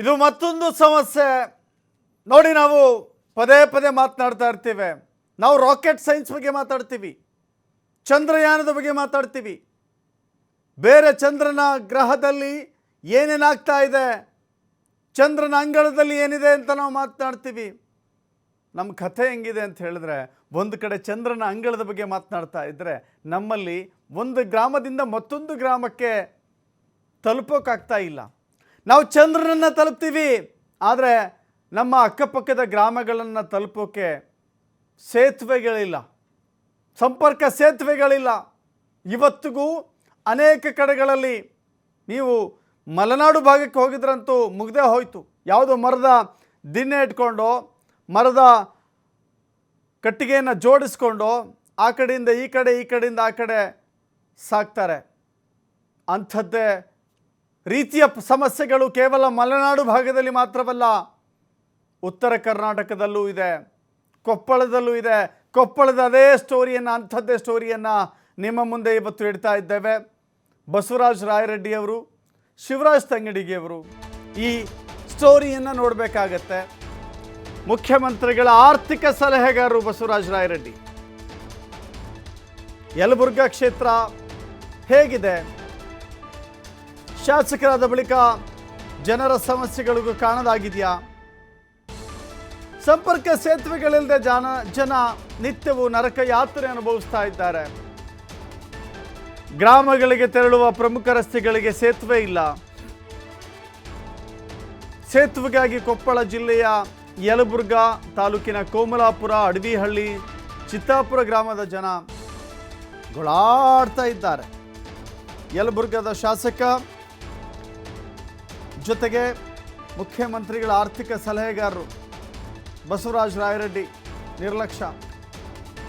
ಇದು ಮತ್ತೊಂದು ಸಮಸ್ಯೆ. ನೋಡಿ ನಾವು ಪದೇ ಪದೇ ಮಾತನಾಡ್ತಾ ಇರ್ತೇವೆ. ನಾವು ರಾಕೆಟ್ ಸೈನ್ಸ್ ಬಗ್ಗೆ ಮಾತಾಡ್ತೀವಿ. ಚಂದ್ರಯಾನದ ಬಗ್ಗೆ ಮಾತಾಡ್ತೀವಿ. ಬೇರೆ ಚಂದ್ರನ ಗ್ರಹದಲ್ಲಿ ಏನೇನಾಗ್ತಾ ಇದೆ? ಚಂದ್ರನ ಅಂಗಳದಲ್ಲಿ ಏನಿದೆ ಅಂತ ನಾವು ಮಾತನಾಡ್ತೀವಿ. ನಮ್ಮ ಕಥೆ ಹೆಂಗಿದೆ ಅಂತ ಹೇಳಿದ್ರೆ, ಒಂದು ಕಡೆ ಚಂದ್ರನ ಅಂಗಳದ ಬಗ್ಗೆ ಮಾತನಾಡ್ತಾ ಇದ್ದರೆ ನಮ್ಮಲ್ಲಿ ಒಂದು ಗ್ರಾಮದಿಂದ ಮತ್ತೊಂದು ಗ್ರಾಮಕ್ಕೆ ತಲುಪೋಕ್ಕಾಗ್ತಾ ಇಲ್ಲ. ನಾವು ಚಂದ್ರನನ್ನು ತಲುಪ್ತೀವಿ. ಆದರೆ ನಮ್ಮ ಅಕ್ಕಪಕ್ಕದ ಗ್ರಾಮಗಳನ್ನು ತಲುಪೋಕೆ ಸೇತುವೆಗಳಿಲ್ಲ. ಸಂಪರ್ಕ ಸೇತುವೆಗಳಿಲ್ಲ. ಇವತ್ತಿಗೂ ಅನೇಕ ಕಡೆಗಳಲ್ಲಿ ನೀವು ಮಲೆನಾಡು ಭಾಗಕ್ಕೆ ಹೋಗಿದ್ರಂತೂ ಮುಗ್ದೇ ಹೋಯಿತು. ಯಾವುದೋ ಮರದ ದಿನ್ನೆ ಇಟ್ಕೊಂಡು, ಮರದ ಕಟ್ಟಿಗೆಯನ್ನು ಜೋಡಿಸ್ಕೊಂಡು ಆ ಕಡೆಯಿಂದ ಈ ಕಡೆ, ಈ ಕಡೆಯಿಂದ ಆ ಕಡೆ ಸಾಕ್ತಾರೆ. ಅಂಥದ್ದೇ ರೀತಿಯ ಸಮಸ್ಯೆಗಳು ಕೇವಲ ಮಲೆನಾಡು ಭಾಗದಲ್ಲಿ ಮಾತ್ರವಲ್ಲ, ಉತ್ತರ ಕರ್ನಾಟಕದಲ್ಲೂ ಇದೆ, ಕೊಪ್ಪಳದಲ್ಲೂ ಇದೆ. ಕೊಪ್ಪಳದ ಅದೇ ಸ್ಟೋರಿಯನ್ನು ಅಂಥದ್ದೇ ಸ್ಟೋರಿಯನ್ನು ನಿಮ್ಮ ಮುಂದೆ ಇವತ್ತು ಇಡ್ತಾ ಇದ್ದೇವೆ. ಬಸವರಾಜ್ ರಾಯರೆಡ್ಡಿಯವರು, ಶಿವರಾಜ್ ತಂಗಡಿಗೆಯವರು ಈ ಸ್ಟೋರಿಯನ್ನು ನೋಡಬೇಕಾಗತ್ತೆ. ಮುಖ್ಯಮಂತ್ರಿಗಳ ಆರ್ಥಿಕ ಸಲಹೆಗಾರರು ಬಸವರಾಜ ರಾಯರೆಡ್ಡಿ. ಯಲಬುರ್ಗಾ ಕ್ಷೇತ್ರ ಹೇಗಿದೆ? ಶಾಸಕರಾದ ಬಳಿಕ ಜನರ ಸಮಸ್ಯೆಗಳಿಗೂ ಕಾಣದಾಗಿದೆಯಾ ಸಂಪರ್ಕ ಸೇತುವೆಗಳಿಲ್ಲದೆ ಜನ ಜನ ನಿತ್ಯವೂ ನರಕ ಯಾತ್ರೆ ಅನುಭವಿಸ್ತಾ ಇದ್ದಾರೆ. ಗ್ರಾಮಗಳಿಗೆ ತೆರಳುವ ಪ್ರಮುಖ ರಸ್ತೆಗಳಿಗೆ ಸೇತುವೆ ಇಲ್ಲ. ಸೇತುವೆಗಾಗಿ ಕೊಪ್ಪಳ ಜಿಲ್ಲೆಯ ಯಲಬುರ್ಗಾ ತಾಲೂಕಿನ ಕೋಮಲಾಪುರ, ಅಡವಿಹಳ್ಳಿ, ಚಿತ್ತಾಪುರ ಗ್ರಾಮದ ಜನ ಗೊಳಾಡ್ತಾ ಇದ್ದಾರೆ. ಯಲಬುರ್ಗದ ಶಾಸಕ ಜೊತೆಗೆ ಮುಖ್ಯಮಂತ್ರಿಗಳ ಆರ್ಥಿಕ ಸಲಹೆಗಾರರು ಬಸವರಾಜ ರಾಯರೆಡ್ಡಿ ನಿರ್ಲಕ್ಷ್ಯ.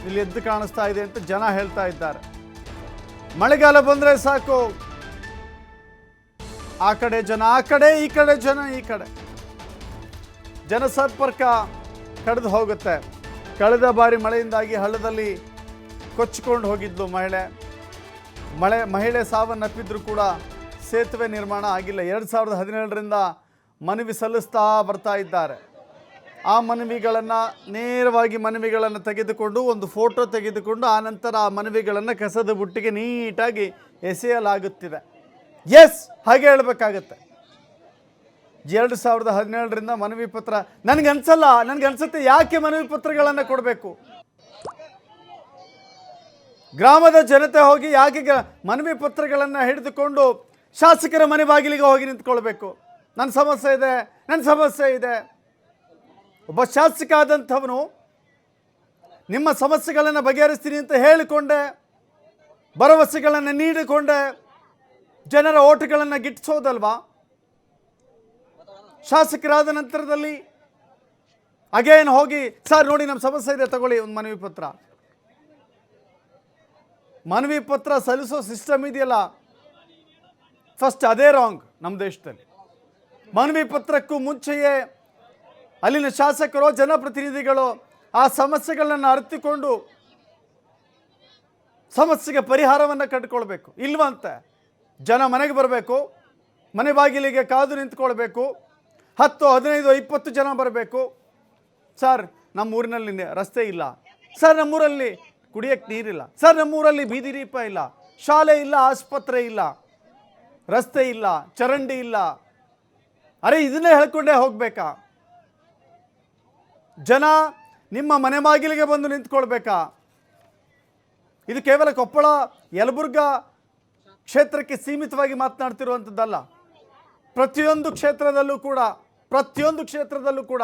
ಇಲ್ಲಿ ಎದ್ದು ಕಾಣಿಸ್ತಾ ಇದೆ ಅಂತ ಜನ ಹೇಳ್ತಾ ಇದ್ದಾರೆ. ಮಳೆಗಾಲ ಬಂದರೆ ಸಾಕು. ಆ ಕಡೆ ಜನ, ಆ ಕಡೆ, ಈ ಕಡೆ ಜನ, ಈ ಕಡೆ. ಜನಸಂಪರ್ಕ ಕಡಿದು ಹೋಗುತ್ತೆ. ಕಳೆದ ಬಾರಿ ಮಳೆಯಿಂದಾಗಿ ಹಳ್ಳದಲ್ಲಿ ಕೊಚ್ಚಿಕೊಂಡು ಹೋಗಿದ್ಲು ಮಹಿಳೆ. ಮಳೆ, ಮಹಿಳೆ ಸಾವನ್ನಪ್ಪಿದ್ರು ಕೂಡ ಸೇತುವೆ ನಿರ್ಮಾಣ ಆಗಿಲ್ಲ. ಎರಡು ಸಾವಿರದ ಹದಿನೇಳರಿಂದ ಮನವಿ ಸಲ್ಲಿಸ್ತಾ ಬರ್ತಾ ಇದ್ದಾರೆ. ಆ ಮನವಿಗಳನ್ನು ನೇರವಾಗಿ ಮನವಿಗಳನ್ನು ತೆಗೆದುಕೊಂಡು ಒಂದು ಫೋಟೋ ತೆಗೆದುಕೊಂಡು ಆನಂತರ ಆ ಮನವಿಗಳನ್ನು ಕಸದ ಬುಟ್ಟಿಗೆ ನೀಟಾಗಿ ಎಸೆಯಲಾಗುತ್ತಿದೆ. ಎಸ್ ಹಾಗೆ ಹೇಳಬೇಕಾಗತ್ತೆ. ಎರಡು ಸಾವಿರದ ಹದಿನೇಳರಿಂದ ಮನವಿ ಪತ್ರ ನನಗನ್ಸಲ್ಲ ನನಗನ್ಸುತ್ತೆ ಯಾಕೆ ಮನವಿ ಪತ್ರಗಳನ್ನು ಕೊಡಬೇಕು? ಗ್ರಾಮದ ಜನತೆ ಹೋಗಿ ಯಾಕೆ ಮನವಿ ಪತ್ರಗಳನ್ನು ಹಿಡಿದುಕೊಂಡು ಶಾಸಕರ ಮನೆ ಬಾಗಿಲಿಗೆ ಹೋಗಿ ನಿಂತ್ಕೊಳ್ಬೇಕು. ನನ್ನ ಸಮಸ್ಯೆ ಇದೆ ನನ್ನ ಸಮಸ್ಯೆ ಇದೆ. ಒಬ್ಬ ಶಾಸಕ ಆದಂಥವನು, ನಿಮ್ಮ ಸಮಸ್ಯೆಗಳನ್ನು ಬಗೆಹರಿಸ್ತೀನಿ ಅಂತ ಹೇಳಿಕೊಂಡೆ, ಭರವಸೆಗಳನ್ನು ನೀಡಿಕೊಂಡೆ, ಜನರ ಓಟುಗಳನ್ನು ಗಿಟ್ಟಿಸೋದಲ್ವಾ? ಶಾಸಕರಾದ ನಂತರದಲ್ಲಿ ಅಗೇನ್ ಹೋಗಿ, ಸರ್, ನೋಡಿ ನಮ್ಮ ಸಮಸ್ಯೆ ಇದೆ, ತಗೊಳ್ಳಿ, ಒಂದು ಮನವಿ ಪತ್ರ. ಮನವಿ ಪತ್ರ ಸಲ್ಲಿಸೋ ಸಿಸ್ಟಮ್ ಇದೆಯಲ್ಲ ಫಸ್ಟ್ ಅದೇ ರಾಂಗ್ ನಮ್ಮ ದೇಶದಲ್ಲಿ. ಮನವಿ ಪತ್ರಕ್ಕೂ ಮುಂಚೆಯೇ ಅಲ್ಲಿನ ಶಾಸಕರು, ಜನಪ್ರತಿನಿಧಿಗಳು ಆ ಸಮಸ್ಯೆಗಳನ್ನು ಅರಿತುಕೊಂಡು ಸಮಸ್ಯೆಗೆ ಪರಿಹಾರವನ್ನು ಕಂಡುಕೊಳ್ಬೇಕು. ಇಲ್ವಂತೆ ಜನ ಮನೆಗೆ ಬರಬೇಕು, ಮನೆ ಬಾಗಿಲಿಗೆ ಕಾದು ನಿಂತ್ಕೊಳ್ಬೇಕು, ಹತ್ತು, ಹದಿನೈದು, ಇಪ್ಪತ್ತು ಜನ ಬರಬೇಕು. ಸರ್, ನಮ್ಮ ಊರಿನಲ್ಲಿ ರಸ್ತೆ ಇಲ್ಲ. ಸರ್ ನಮ್ಮೂರಲ್ಲಿ ಕುಡಿಯೋಕ್ಕೆ ನೀರಿಲ್ಲ. ಸರ್ ನಮ್ಮೂರಲ್ಲಿ ಬೀದಿ ದೀಪ ಇಲ್ಲ. ಶಾಲೆ ಇಲ್ಲ, ಆಸ್ಪತ್ರೆ ಇಲ್ಲ. ರಸ್ತೆ ಇಲ್ಲ, ಚರಂಡಿ ಇಲ್ಲ. ಅರೆ, ಇದನ್ನೇ ಹೇಳ್ಕೊಂಡೇ ಹೋಗಬೇಕಾ? ಜನ ನಿಮ್ಮ ಮನೆ ಬಾಗಿಲಿಗೆ ಬಂದು ನಿಂತ್ಕೊಳ್ಬೇಕಾ? ಇದು ಕೇವಲ ಕೊಪ್ಪಳ, ಯಲಬುರ್ಗ ಕ್ಷೇತ್ರಕ್ಕೆ ಸೀಮಿತವಾಗಿ ಮಾತನಾಡ್ತಿರುವಂಥದ್ದಲ್ಲ. ಪ್ರತಿಯೊಂದು ಕ್ಷೇತ್ರದಲ್ಲೂ ಕೂಡ, ಪ್ರತಿಯೊಂದು ಕ್ಷೇತ್ರದಲ್ಲೂ ಕೂಡ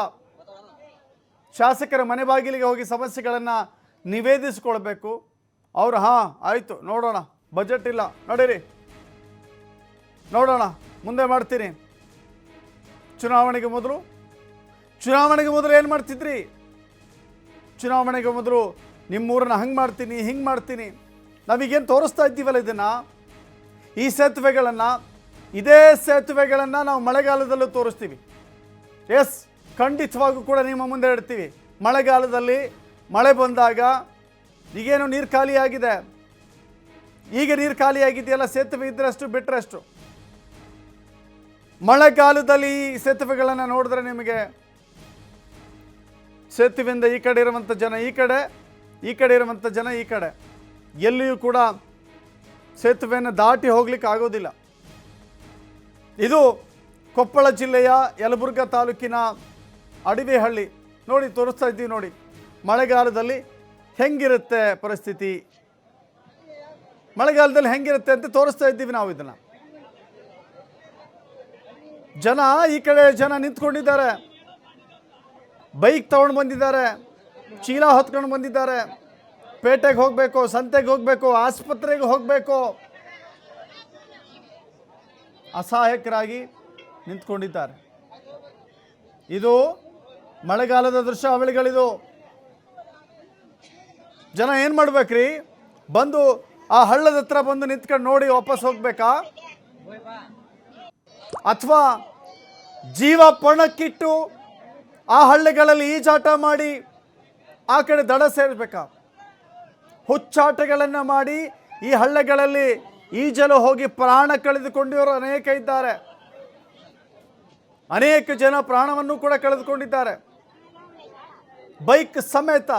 ಶಾಸಕರ ಮನೆ ಬಾಗಿಲಿಗೆ ಹೋಗಿ ಸಮಸ್ಯೆಗಳನ್ನು ನಿವೇದಿಸಿಕೊಳ್ಬೇಕು. ಅವರು, ಹಾಂ, ಆಯಿತು, ನೋಡೋಣ. ಬಜೆಟ್ ಇಲ್ಲ. ನೋಡಿರಿ. ನೋಡೋಣ, ಮುಂದೆ ಮಾಡ್ತೀನಿ. ಚುನಾವಣೆಗೆ ಮೊದಲು ಚುನಾವಣೆಗೆ ಮೊದಲು ಏನು ಮಾಡ್ತಿದ್ರಿ? ಚುನಾವಣೆಗೆ ಮೊದಲು ನಿಮ್ಮೂರನ್ನ ಹಂಗೆ ಮಾಡ್ತೀನಿ, ಹಿಂಗೆ ಮಾಡ್ತೀನಿ. ನಾವೀಗೇನು ತೋರಿಸ್ತಾ ಇದ್ದೀವಲ್ಲ ಇದನ್ನು? ಈ ಸೇತುವೆಗಳನ್ನು, ಇದೇ ಸೇತುವೆಗಳನ್ನು ನಾವು ಮಳೆಗಾಲದಲ್ಲೂ ತೋರಿಸ್ತೀವಿ. ಎಸ್, ಖಂಡಿತವಾಗೂ ಕೂಡ ನಿಮ್ಮ ಮುಂದೆ ಇಡ್ತೀವಿ. ಮಳೆಗಾಲದಲ್ಲಿ ಮಳೆ ಬಂದಾಗ ಈಗೇನು ನೀರು ಖಾಲಿಯಾಗಿದೆ? ಈಗ ನೀರು ಖಾಲಿಯಾಗಿದೆಯಲ್ಲ, ಸೇತುವೆ ಇದ್ದರಷ್ಟು ಬಿಟ್ಟರಷ್ಟು ಮಳೆಗಾಲದಲ್ಲಿ ಈ ಸೇತುವೆಗಳನ್ನು ನೋಡಿದ್ರೆ ನಿಮಗೆ ಸೇತುವೆಯಿಂದ ಈ ಕಡೆ ಇರುವಂಥ ಜನ ಈ ಕಡೆ ಈ ಕಡೆ ಇರುವಂಥ ಜನ ಈ ಕಡೆ. ಎಲ್ಲಿಯೂ ಕೂಡ ಸೇತುವೆಯನ್ನು ದಾಟಿ ಹೋಗ್ಲಿಕ್ಕೆ ಆಗೋದಿಲ್ಲ. ಇದು ಕೊಪ್ಪಳ ಜಿಲ್ಲೆಯ ಯಲಬುರ್ಗ ತಾಲೂಕಿನ ಅಡವಿಹಳ್ಳಿ. ನೋಡಿ, ತೋರಿಸ್ತಾ ಇದ್ದೀವಿ ನೋಡಿ, ಮಳೆಗಾಲದಲ್ಲಿ ಹೆಂಗಿರುತ್ತೆ ಪರಿಸ್ಥಿತಿ? ಮಳೆಗಾಲದಲ್ಲಿ ಹೆಂಗಿರುತ್ತೆ ಅಂತ ತೋರಿಸ್ತಾ ಇದ್ದೀವಿ ನಾವು ಇದನ್ನು. ಜನ ಈ ಕಡೆ ಜನ ನಿಂತ್ಕೊಂಡಿದ್ದಾರೆ. ಬೈಕ್ ತಗೊಂಡು ಬಂದಿದ್ದಾರೆ. ಚೀಲ ಹೊತ್ಕೊಂಡು ಬಂದಿದ್ದಾರೆ. ಪೇಟೆಗೆ ಹೋಗಬೇಕು, ಸಂತೆಗೆ ಹೋಗಬೇಕು, ಆಸ್ಪತ್ರೆಗೆ ಹೋಗಬೇಕು. ಅಸಹಾಯಕರಾಗಿ ನಿಂತ್ಕೊಂಡಿದ್ದಾರೆ. ಇದು ಮಳೆಗಾಲದ ದೃಶ್ಯಾವಳಿಗಳಿದು ಜನ ಏನು ಮಾಡ್ಬೇಕ್ರಿ? ಬಂದು ಆ ಹಳ್ಳದ ಹತ್ರ ಬಂದು ನಿಂತ್ಕೊಂಡು ನೋಡಿ ವಾಪಸ್ ಹೋಗ್ಬೇಕಾ? ಅಥವಾ ಜೀವ ಪಣಕ್ಕಿಟ್ಟು ಆ ಹಳ್ಳಿಗಳಲ್ಲಿ ಈಜಾಟ ಮಾಡಿ ಆ ಕಡೆ ದಡ ಸೇರಬೇಕಾ ಹುಚ್ಚಾಟಗಳನ್ನು ಮಾಡಿ ಈ ಹಳ್ಳಿಗಳಲ್ಲಿ ಈಜಲು ಹೋಗಿ ಪ್ರಾಣ ಕಳೆದುಕೊಂಡಿರೋರು ಅನೇಕ ಇದ್ದಾರೆ. ಅನೇಕ ಜನ ಪ್ರಾಣವನ್ನು ಕೂಡ ಕಳೆದುಕೊಂಡಿದ್ದಾರೆ. ಬೈಕ್ ಸಮೇತ,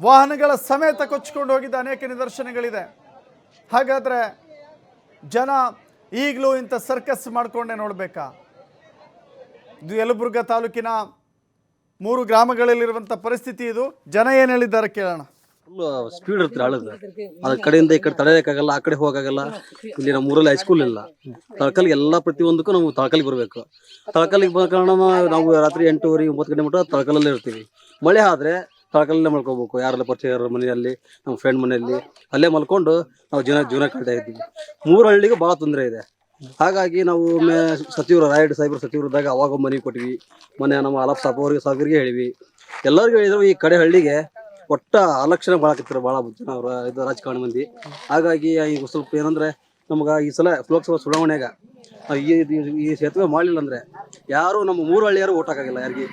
ವಾಹನಗಳ ಸಮೇತ ಕೊಚ್ಚಿಕೊಂಡು ಹೋಗಿದ್ದ ಅನೇಕ ನಿದರ್ಶನಗಳಿದೆ. ಹಾಗಾದರೆ ಜನ ಈಗಲೂ ಇಂಥ ಸರ್ಕಸ್ ಮಾಡಿಕೊಂಡೆ ನೋಡಬೇಕಾ? ಇದು ಯಲಬುರ್ಗ ತಾಲೂಕಿನ ಮೂರು ಗ್ರಾಮಗಳಲ್ಲಿರುವಂಥ ಪರಿಸ್ಥಿತಿ ಇದು. ಜನ ಏನು ಹೇಳಿದ್ದಾರೆ ಕೇಳೋಣ. ಸ್ಪೀಡ್ ಇರುತ್ತೆ ಹಳದ ಅದ್ರ ಕಡೆಯಿಂದ ಈ ಕಡೆ ತಡೆಯಕ್ಕಾಗಲ್ಲ ಆ ಕಡೆ ಹೋಗಕ್ಕಾಗಲ್ಲ. ಇಲ್ಲಿ ನಮ್ಮ ಊರಲ್ಲಿ ಹೈಸ್ಕೂಲ್ ಇಲ್ಲ. ತಳಕಲ್ಗೆ ಎಲ್ಲಾ ಪ್ರತಿಯೊಂದಕ್ಕೂ ನಾವು ತಳಕಲ್ಗೆ ಬರಬೇಕು. ತಳಕಲ್ಗೆ ಬರೋ ಕಾರಣ ನಾವು ರಾತ್ರಿ ಎಂಟೂವರೆ, ಒಂಬತ್ತು ಗಂಟೆ ಮಟ್ಟ ತಳಕಲಲ್ಲೇ ಇರ್ತೀವಿ. ಮಳೆ ಆದ್ರೆ ತಳಕಲ್ಲೇ ಮಲ್ಕೋಬೇಕು. ಯಾರೆಲ್ಲ ಪರಿಚಯ ಮನೆಯಲ್ಲಿ, ನಮ್ಮ ಫ್ರೆಂಡ್ ಮನೆಯಲ್ಲಿ, ಅಲ್ಲೇ ಮಲ್ಕೊಂಡು ನಾವು ಜೀವನ ಜೀವನ ಕಳ್ತಾ ಇದ್ದೀವಿ. ಮೂರು ಹಳ್ಳಿಗೂ ಭಾಳ ತೊಂದರೆ ಇದೆ. ಹಾಗಾಗಿ ನಾವು ಸಚಿವರು, ರಾಯಡ್ ಸಾಹೇಬ್ರ ಸಚಿವರಿದ್ದಾಗ ಅವಾಗ ಮನೆ ಕೊಟ್ವಿ. ಮನೆ ನಮ್ಮ ಅಲಪ್ ಸಾಪ್ ಅವ್ರಿಗೆ, ಸಾಹೇಬ್ರಿಗೆ ಹೇಳಿವಿ. ಎಲ್ಲರಿಗೂ ಹೇಳಿದ್ರು, ಈ ಕಡೆ ಹಳ್ಳಿಗೆ ಒಟ್ಟ ಅಲಕ್ಷಣ ಭಾಳಕತ್ತಿರ ಭಾಳ ಜನ ಅವರ, ಇದು ರಾಜಕಾರಣ ಮಂದಿ. ಹಾಗಾಗಿ ಈಗ ಸ್ವಲ್ಪ ಏನಂದ್ರೆ, ನಮಗ ಈ ಸಲ ಲೋಕಸಭಾ ಚುನಾವಣೆಗ ನಾವ್ ಈ, ಈ- ಈ ಸೇತುವೆ ಮಾಡಲಿಲ್ಲ ಅಂದ್ರೆ ಯಾರು ನಮ್ಮ ಮೂರು ಹಳ್ಳಿಯಾರು ಓಟ್ ಹಾಕಾಗಿಲ್ಲ ಯಾರಿಗೆ.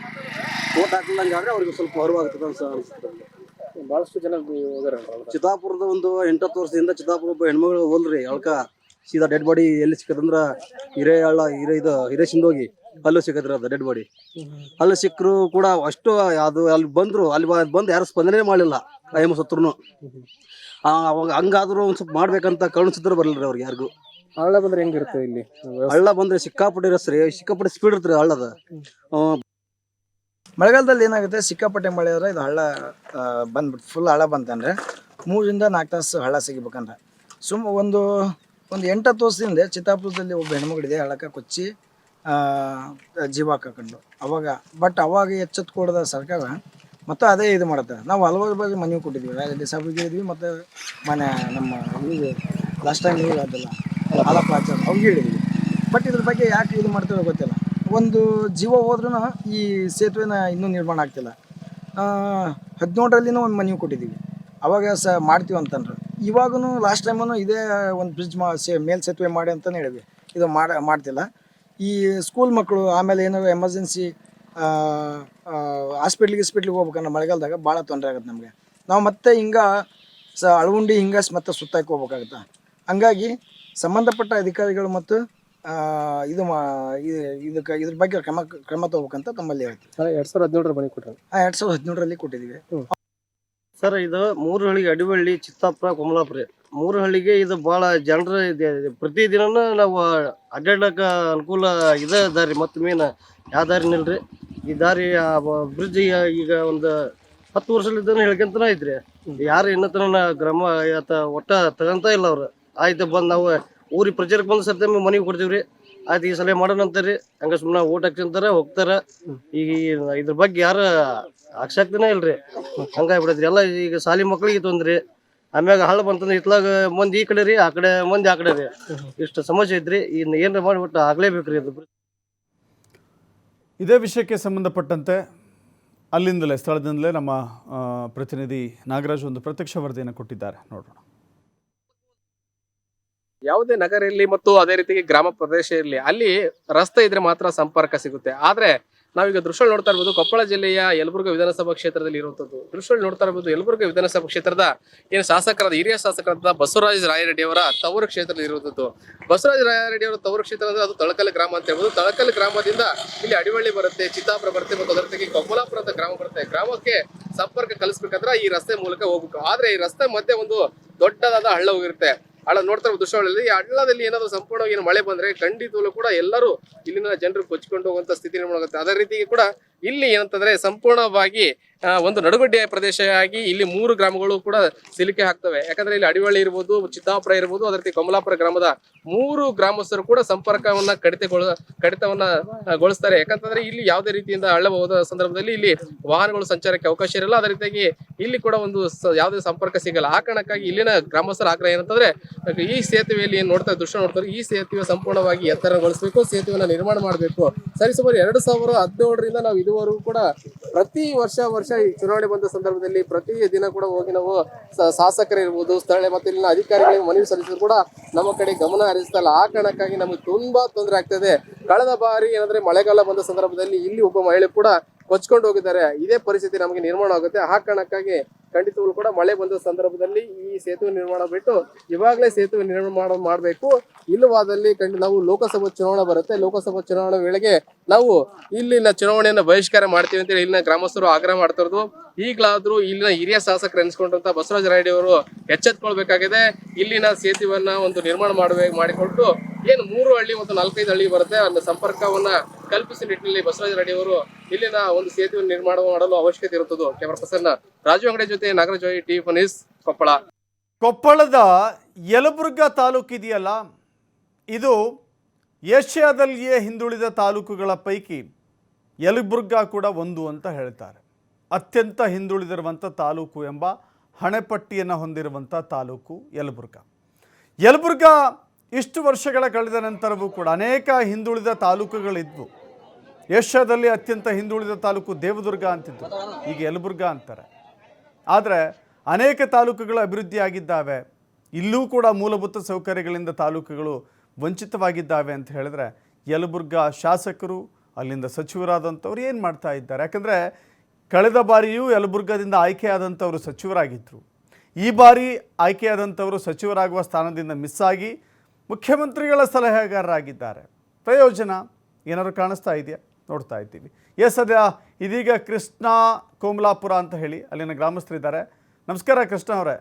ಓಟ್ ಹಾಕಲಂಗೆ ಆದ್ರೆ ಅವ್ರಿಗೆ ಸ್ವಲ್ಪ ಹೊರವಾಗ್ತದೆ ಆಗ್ತದೆ ಅನ್ಸುತ್ತೆ. ಬಹಳಷ್ಟು ಜನ ಹೋಗ್ಯಾರ ಚಿತ್ತಾಪುರದ ಒಂದು ಎಂಟತ್ತು ವರ್ಷದಿಂದ ಚಿತ್ತಾಪುರ ಒಬ್ಬ ಹೆಣ್ಮಗಳು ಹೋಲ್ರಿ ಅಳ್ಕ. ಸೀದಾ ಡೆಡ್ ಬಾಡಿ ಎಲ್ಲಿ ಸಿಕ್ಕದಂದ್ರ ಹಿರೇ ಹಳ್ಳ ಹಿರೇ ಇದು ಹಿರೇಶಿಂದೋಗಿ ಅಲ್ಲೂ ಸಿಕ್ಕದ್ರ ಅದು ಡೆಡ್ ಬಾಡಿ ಅಲ್ಲಿ ಸಿಕ್ಕರು ಕೂಡ ಅಷ್ಟು ಅದು ಅಲ್ಲಿ ಬಂದ್ರು ಅಲ್ಲಿ ಬಂದು ಯಾರು ಸ್ಪಂದನೆ ಮಾಡಲಿಲ್ಲ ಕೈಮ ಸತ್ರು ಅವಾಗ ಹಂಗಾದ್ರು ಒಂದ್ ಸ್ವಲ್ಪ ಮಾಡ್ಬೇಕಂತ ಕರುಣಿಸಿದ್ರು ಬರಲ್ರಿ ಅವ್ರಿಗೆ ಯಾರಿಗೂ. ಹಳ್ಳ ಬಂದ್ರೆ ಹೆಂಗಿರುತ್ತೆ ಇಲ್ಲಿ? ಹಳ್ಳ ಬಂದ್ರೆ ಸಿಕ್ಕಾಪಟ್ಟೆ ರಸ್ರಿ ಸಿಕ್ಕಾಪಟ್ಟೆ ಸ್ಪೀಡ್ ಇರ್ತ್ರಿ ಹಳ್ಳದ. ಮಳೆಗಾಲದಲ್ಲಿ ಏನಾಗುತ್ತೆ? ಸಿಕ್ಕಾಪಟ್ಟೆ ಮಳೆ ಆದರೆ ಇದು ಹಳ್ಳ ಬಂದ್ಬಿಟ್ಟು ಫುಲ್ ಹಳ್ಳ ಬಂತಂದ್ರೆ ಮೂರಿಂದ ನಾಲ್ಕು ತಾಸು ಹಳ್ಳ ಸಿಗಬೇಕಂದ್ರೆ. ಸುಮ್ಮ ಒಂದು ಒಂದು ಎಂಟು ಹತ್ತು ವರ್ಷದಿಂದ ಚಿತ್ತಾಪುರದಲ್ಲಿ ಒಬ್ಬ ಹೆಣ್ಮಗಳಿದೆ ಹಳಕ ಕೊಚ್ಚಿ ಜೀವ ಹಾಕೊಂಡು ಅವಾಗ ಬಟ್ ಅವಾಗ ಎಚ್ಚೆತ್ತು ಕೊಡದ ಸರ್ಕಾರ ಮತ್ತು ಅದೇ ಇದು ಮಾಡುತ್ತೆ. ನಾವು ಹಲವಾರು ಬಾರಿ ಮನೆಗೆ ಕೊಟ್ಟಿದ್ವಿ. ರಾಜ್ಯ ಸಭೆಗೆ ಹೇಳಿದ್ವಿ ಮತ್ತು ಮನೆ, ನಮ್ಮ ಇದು ಲಾಸ್ಟ್ ಟೈಮ್ ಅದಲ್ಲ ಆಚಾರ ಅವ್ರಿಗೆ ಹೇಳಿದ್ವಿ. ಬಟ್ ಇದ್ರ ಬಗ್ಗೆ ಯಾಕೆ ಇದು ಮಾಡ್ತೀವೋ ಗೊತ್ತಿಲ್ಲ. ಒಂದು ಜೀವ ಹೋದ್ರೂ ಈ ಸೇತುವೆನ ಇನ್ನೂ ನಿರ್ಮಾಣ ಆಗ್ತಿಲ್ಲ. ಹದಿನೇಳರಲ್ಲಿನೂ ಒಂದು ಮನವಿ ಕೊಟ್ಟಿದ್ದೀವಿ ಅವಾಗ ಸ ಮಾಡ್ತೀವಿ ಅಂತಂದ್ರು. ಇವಾಗೂ ಲಾಸ್ಟ್ ಟೈಮೂ ಇದೇ ಒಂದು ಬ್ರಿಡ್ಜ್ ಮಾ, ಸೇ, ಮೇಲ್ ಸೇತುವೆ ಮಾಡಿ ಅಂತಲೇ ಹೇಳಿದ್ವಿ. ಇದು ಮಾಡ, ಮಾಡ್ತಿಲ್ಲ. ಈ ಸ್ಕೂಲ್ ಮಕ್ಕಳು ಆಮೇಲೆ ಏನೋ ಎಮರ್ಜೆನ್ಸಿ ಹಾಸ್ಪಿಟ್ಲಿಗೆ ಗಿಸ್ಪಿಟ್ಲಿಗೆ ಹೋಗ್ಬೇಕನ್ನೋ ಮಳೆಗಾಲದಾಗ ಭಾಳ ತೊಂದರೆ ಆಗುತ್ತೆ ನಮಗೆ. ನಾವು ಮತ್ತೆ ಹಿಂಗೆ ಸ, ಅಳಗುಂಡಿ ಹಿಂಗೆ ಮತ್ತೆ ಸುತ್ತಾಕಿ ಹೋಗ್ಬೇಕಾಗತ್ತೆ? ಹಂಗಾಗಿ ಸಂಬಂಧಪಟ್ಟ ಅಧಿಕಾರಿಗಳು ಮತ್ತು ಇದು ಮಾ ಇದು- ಇದಕ್ಕೆ ಇದ್ರ ಬಗ್ಗೆ ಕ್ರಮ ಕ್ರಮ ತಗೋಬೇಕಂತ ತಮ್ಮಲ್ಲಿ ಹೇಳ್ತೀವಿ ಎರಡ್ ಸಾವಿರದ ಹದಿನೇಳರ ಮನೆ ಕೊಟ್ಟರು ಎರಡು ಸಾವಿರದ ಹದಿನೇಳರಲ್ಲಿ ಕೊಟ್ಟಿದ್ದೀವಿ. ಸರ್ ಇದು ಮೂರು ಹಳ್ಳಿಗೆ ಅಡಿವಳ್ಳಿ ಚಿತ್ತಾಪುರ ಕೊಮಲಾಪುರ ಮೂರು ಹಳ್ಳಿಗೆ ಇದು ಬಹಳ ಜನರ ಪ್ರತಿ ದಿನ ನಾವು ಅಡ್ಡಾಡಕ್ಕೆ ಅನುಕೂಲ ಇದೇ ದಾರಿ ಮತ್ತೆ ಮೇನ್ ಯಾವ ದಾರಿ ನಿಲ್ರಿ ಈ ದಾರಿ ಬ್ರಿಡ್ಜ್ ಈಗ ಒಂದು ಹತ್ತು ವರ್ಷದಿಂದ ಹೇಳ್ಕೊಂತನ ಐತ್ರಿ ಯಾರು ಇನ್ನತನ ಗ್ರಾಮ ಒಟ್ಟ ತಗಂತ ಇಲ್ಲ ಅವ್ರು. ಆಯ್ತು ಬಂದ್ ನಾವು ಊರಿಗೆ ಪ್ರಚಾರಕ್ಕೆ ಬಂದ ಸರ್ತಿ ಮನೆಗೆ ಕೊಡ್ತೀವ್ರಿ. ಆಯ್ತು ಈ ಸಲ ಮಾಡೋಣ ಅಂತಾರ್ರಿ. ಹಂಗ ಸುಮ್ಮನೆ ಓಟ್ ಹಾಕ್ತಿಂತಾರ ಹೋಗ್ತಾರ. ಈಗ ಇದ್ರ ಬಗ್ಗೆ ಯಾರ ಹಾಕ್ಸಾಕ್ತಿನ ಇಲ್ರಿ. ಹಂಗಾಗ್ಬಿಡತ್ರಿ ಎಲ್ಲ ಈಗ ಶಾಲಿ ಮಕ್ಳಿಗೆ ತೊಂದ್ರಿ. ಆಮ್ಯಾಗ ಹಳ್ಳ ಬಂತಂದ್ರೆ ಇತ್ಲಾಗ ಮಂದಿ ಈ ಕಡೆ ರೀ, ಆ ಕಡೆ ಮಂದಿ ಆ ಕಡೆ ರೀ. ಇಷ್ಟು ಸಮಸ್ಯೆ ಐತ್ರಿ. ಇನ್ನು ಏನಾರ ಮಾಡಿಬಿಟ್ಟು ಆಗ್ಲೇಬೇಕ್ರಿ ಅದು ಇದೇ ವಿಷಯಕ್ಕೆ ಸಂಬಂಧಪಟ್ಟಂತೆ ಅಲ್ಲಿಂದಲೇ, ಸ್ಥಳದಿಂದಲೇ ನಮ್ಮ ಪ್ರತಿನಿಧಿ ನಾಗರಾಜ್ ಒಂದು ಪ್ರತ್ಯಕ್ಷ ವರದಿಯನ್ನು ಕೊಟ್ಟಿದ್ದಾರೆ. ನೋಡೋಣ. ಯಾವುದೇ ನಗರ ಇರಲಿ ಮತ್ತು ಅದೇ ರೀತಿ ಗ್ರಾಮ ಪ್ರದೇಶ ಇರಲಿ, ಅಲ್ಲಿ ರಸ್ತೆ ಇದ್ರೆ ಮಾತ್ರ ಸಂಪರ್ಕ ಸಿಗುತ್ತೆ. ಆದ್ರೆ ನಾವೀಗ ದೃಶ್ಯ ನೋಡ್ತಾ ಇರ್ಬೋದು ಕೊಪ್ಪಳ ಜಿಲ್ಲೆಯ ಯಲಬುರ್ಗ ವಿಧಾನಸಭಾ ಕ್ಷೇತ್ರದಲ್ಲಿ ಇರುವಂತದ್ದು ದೃಶ್ಯ ನೋಡ್ತಾ ಇರ್ಬೋದು ಯಲಬುರ್ಗ ವಿಧಾನಸಭಾ ಕ್ಷೇತ್ರದ ಏನು ಶಾಸಕರಾದ, ಹಿರಿಯ ಶಾಸಕರಾದ ಬಸವರಾಜ ರಾಯರೆಡ್ಡಿ ಅವರ ತವರು ಕ್ಷೇತ್ರದಲ್ಲಿ ಇರುವಂತದ್ದು ಬಸವರಾಜ ರಾಯರೆಡ್ಡಿ ಅವರ ತವರು ಕ್ಷೇತ್ರ ಅಂದ್ರೆ ಅದು ತಳಕಲ್ ಗ್ರಾಮ ಅಂತ ಹೇಳ್ಬೋದು. ತಳಕಲ್ ಗ್ರಾಮದಿಂದ ಇಲ್ಲಿ ಅಡಿವಳ್ಳಿ ಬರುತ್ತೆ, ಚಿತ್ತಾಪುರ ಬರುತ್ತೆ ಮತ್ತು ಅದರ ಜೊತೆಗೆ ಕೊಪ್ಪಲಾಪುರ ಅಂತ ಗ್ರಾಮ ಬರುತ್ತೆ. ಗ್ರಾಮಕ್ಕೆ ಸಂಪರ್ಕ ಕಲಿಸ್ಬೇಕಂದ್ರೆ ಈ ರಸ್ತೆ ಮೂಲಕ ಹೋಗ್ಬೇಕು. ಆದ್ರೆ ಈ ರಸ್ತೆ ಮಧ್ಯೆ ಒಂದು ದೊಡ್ಡದಾದ ಹಳ್ಳ ಹೋಗಿರುತ್ತೆ. ಹಳ್ಳ ನೋಡ್ತಾರೆ ದೃಶ್ಯಗಳಲ್ಲಿ ಹಳ್ಳದಲ್ಲಿ ಏನಾದರೂ ಸಂಪೂರ್ಣವಾಗಿ ಏನು ಮಳೆ ಬಂದ್ರೆ ಖಂಡಿತವಾಗ್ಲೂ ಕೂಡ ಎಲ್ಲರೂ ಇಲ್ಲಿನ ಜನರು ಕೊಚ್ಕೊಂಡು ಹೋಗುವಂಥ ಸ್ಥಿತಿ ನಿರ್ಮಾಣ ಆಗುತ್ತೆ. ಅದೇ ರೀತಿ ಕೂಡ ಇಲ್ಲಿ ಏನಂತಂದ್ರೆ ಸಂಪೂರ್ಣವಾಗಿ ಒಂದು ನಡುಗಡ್ಡೆಯ ಪ್ರದೇಶ ಆಗಿ ಇಲ್ಲಿ ಮೂರು ಗ್ರಾಮಗಳು ಕೂಡ ಸಿಲುಕೆ ಹಾಕ್ತವೆ. ಯಾಕಂದ್ರೆ ಇಲ್ಲಿ ಅಡಿವಳ್ಳಿ ಇರ್ಬೋದು, ಚಿತ್ತಾಪುರ ಇರ್ಬೋದು, ಅದೇ ರೀತಿ ಕಮಲಾಪುರ ಗ್ರಾಮದ ಮೂರು ಗ್ರಾಮಸ್ಥರು ಕೂಡ ಸಂಪರ್ಕವನ್ನ ಕಡಿತಗೊಳ, ಕಡಿತವನ್ನ ಗೊಳಿಸ್ತಾರೆ. ಯಾಕಂತಂದ್ರೆ ಇಲ್ಲಿ ಯಾವುದೇ ರೀತಿಯಿಂದ ಅಳ್ಳಬಹುದ ಹೋದ ಸಂದರ್ಭದಲ್ಲಿ ಇಲ್ಲಿ ವಾಹನಗಳು ಸಂಚಾರಕ್ಕೆ ಅವಕಾಶ ಇರಲ್ಲ. ಅದೇ ರೀತಿಯಾಗಿ ಇಲ್ಲಿ ಕೂಡ ಒಂದು ಯಾವುದೇ ಸಂಪರ್ಕ ಸಿಗಲ್ಲ. ಆ ಕಾರಣಕ್ಕಾಗಿ ಇಲ್ಲಿನ ಗ್ರಾಮಸ್ಥರ ಆಗ್ರಹ ಏನಂತಂದ್ರೆ, ಈ ಸೇತುವೆಯಲ್ಲಿ ಏನ್ ನೋಡ್ತಾ, ದೃಶ್ಯ ನೋಡ್ತಾರೆ, ಈ ಸೇತುವೆ ಸಂಪೂರ್ಣವಾಗಿ ಎತ್ತರಗೊಳಿಸಬೇಕು, ಸೇತುವೆನ ನಿರ್ಮಾಣ ಮಾಡಬೇಕು. ಸರಿಸುಮಾರು ಎರಡು ಸಾವಿರದ ಹದಿನೇಳರಿಂದ ನಾವು ಇದುವರೆಗೂ ಕೂಡ ಪ್ರತಿ ವರ್ಷ ವರ್ಷ ಈ ಚುನಾವಣೆ ಬಂದ ಸಂದರ್ಭದಲ್ಲಿ ಪ್ರತಿ ದಿನ ಕೂಡ ಹೋಗಿ ನಾವು ಶಾಸಕರಿರ್ಬೋದು, ಸ್ಥಳೀಯ ಮತ್ತು ಇಲ್ಲಿನ ಅಧಿಕಾರಿಗಳಿಗೆ ಮನವಿ ಸಲ್ಲಿಸಿದ್ರು ಕೂಡ ನಮ್ಮ ಕಡೆ ಗಮನ ಹರಿಸ್ತಾ ಇಲ್ಲ. ಆ ಕಾರಣಕ್ಕಾಗಿ ನಮಗೆ ತುಂಬಾ ತೊಂದರೆ ಆಗ್ತದೆ. ಕಳೆದ ಬಾರಿ ಏನಂದ್ರೆ ಮಳೆಗಾಲ ಬಂದ ಸಂದರ್ಭದಲ್ಲಿ ಇಲ್ಲಿ ಒಬ್ಬ ಮಹಿಳೆ ಕೂಡ ಕೊಚ್ಕೊಂಡು ಹೋಗಿದ್ದಾರೆ. ಇದೇ ಪರಿಸ್ಥಿತಿ ನಮಗೆ ನಿರ್ಮಾಣ ಆಗುತ್ತೆ. ಆ ಕಾರಣಕ್ಕಾಗಿ ಖಂಡಿತವಾಗ್ಲೂ ಕೂಡ ಮಳೆ ಬಂದ ಸಂದರ್ಭದಲ್ಲಿ ಈ ಸೇತುವೆ ನಿರ್ಮಾಣ ಬಿಟ್ಟು ಇವಾಗಲೇ ಸೇತುವೆ ನಿರ್ಮಾಣ ಮಾಡಬೇಕು. ಇಲ್ಲವಾದಲ್ಲಿ ಖಂಡಿತ ನಾವು ಲೋಕಸಭಾ ಚುನಾವಣೆ ಬರುತ್ತೆ. ಲೋಕಸಭಾ ಚುನಾವಣೆ ವೇಳೆಗೆ ನಾವು ಇಲ್ಲಿನ ಚುನಾವಣೆಯನ್ನು ಬಹಿಷ್ಕಾರ ಮಾಡ್ತೀವಿ ಅಂತೇಳಿ ಇಲ್ಲಿನ ಗ್ರಾಮಸ್ಥರು ಆಗ್ರಹ ಮಾಡ್ತಾ ಇರೋದು. ಈಗಲಾದ್ರೂ ಇಲ್ಲಿನ ಹಿರಿಯ ಶಾಸಕರು ಎನಿಸ್ಕೊಂಡಂತ ಬಸವರಾಜ ರಾಯಡಿ ಅವರು ಎಚ್ಚೆತ್ಕೊಳ್ಬೇಕಾಗಿದೆ. ಇಲ್ಲಿನ ಸೇತುವೆಯನ್ನ ಒಂದು ನಿರ್ಮಾಣ ಮಾಡಬೇಕು ಮಾಡಿಕೊಟ್ಟು ಏನು ಮೂರು ಹಳ್ಳಿ ಮತ್ತು ನಾಲ್ಕೈದು ಹಳ್ಳಿ ಬರುತ್ತೆ. ಅದನ್ನ ಸಂಪರ್ಕವನ್ನ ಕಲ್ಪಿಸಿ ನಿಟ್ಟಿನಲ್ಲಿ ಬಸವರಾಜ ರೆಡ್ಡಿ ಅವರು ಇಲ್ಲಿನ ಒಂದು ಸೇತುವೆ ನಿರ್ಮಾಣ ಮಾಡಲು ಅವಶ್ಯಕತೆ ಇರುತ್ತದೆ. ಕ್ಯಾಮರಾ ಪರ್ಸನ್ ರಾಜು ಅಂಗಡಿ ಜೊತೆ ನಾಗರಾಜ್ ಟಿ ಫೋನಿಸ್ ಕೊಪ್ಪಳ. ಕೊಪ್ಪಳದ ಯಲಬುರ್ಗ ತಾಲೂಕು ಇದೆಯಲ್ಲ? ಇದು ಏಷ್ಯಾದಲ್ಲಿಯೇ ಹಿಂದುಳಿದ ತಾಲೂಕುಗಳ ಪೈಕಿ ಯಲಬುರ್ಗಾ ಕೂಡ ಒಂದು ಅಂತ ಹೇಳ್ತಾರೆ. ಅತ್ಯಂತ ಹಿಂದುಳಿದಿರುವಂಥ ತಾಲೂಕು ಎಂಬ ಹಣೆಪಟ್ಟಿಯನ್ನು ಹೊಂದಿರುವಂಥ ತಾಲೂಕು ಯಲಬುರ್ಗ. ಯಲಬುರ್ಗಾ ಇಷ್ಟು ವರ್ಷಗಳ ಕಳೆದ ನಂತರವೂ ಕೂಡ ಅನೇಕ ಹಿಂದುಳಿದ ತಾಲೂಕುಗಳಿದ್ವು. ಏಷ್ಯಾದಲ್ಲಿ ಅತ್ಯಂತ ಹಿಂದುಳಿದ ತಾಲೂಕು ದೇವದುರ್ಗ ಅಂತಿದ್ದು ಈಗ ಯಲಬುರ್ಗ ಅಂತಾರೆ. ಆದರೆ ಅನೇಕ ತಾಲೂಕುಗಳು ಅಭಿವೃದ್ಧಿಯಾಗಿದ್ದಾವೆ. ಇಲ್ಲೂ ಕೂಡ ಮೂಲಭೂತ ಸೌಕರ್ಯಗಳಿಂದ ತಾಲೂಕುಗಳು ವಂಚಿತವಾಗಿದ್ದಾವೆ ಅಂತ ಹೇಳಿದ್ರೆ ಯಲಬುರ್ಗಾ ಶಾಸಕರು, ಅಲ್ಲಿಂದ ಸಚಿವರಾದಂಥವ್ರು ಏನು ಮಾಡ್ತಾ ಇದ್ದಾರೆ? ಯಾಕಂದರೆ ಕಳೆದ ಬಾರಿಯೂ ಯಲಬುರ್ಗದಿಂದ ಆಯ್ಕೆಯಾದಂಥವರು ಸಚಿವರಾಗಿದ್ದರು ಈ ಬಾರಿ ಆಯ್ಕೆಯಾದಂಥವರು ಸಚಿವರಾಗುವ ಸ್ಥಾನದಿಂದ ಮಿಸ್ ಆಗಿ ಮುಖ್ಯಮಂತ್ರಿಗಳ ಸಲಹೆಗಾರರಾಗಿದ್ದಾರೆ. ಪ್ರಯೋಜನ ಏನಾದರೂ ಕಾಣಿಸ್ತಾ ಇದೆಯಾ? ನೋಡ್ತಾ ಇದ್ದೀವಿ. ಎಸ್ ಸದ್ಯ ಇದೀಗ ಕೃಷ್ಣ ಕೋಮಲಾಪುರ ಅಂತ ಹೇಳಿ ಅಲ್ಲಿನ ಗ್ರಾಮಸ್ಥರಿದ್ದಾರೆ. ನಮಸ್ಕಾರ ಕೃಷ್ಣ ಅವರೇ.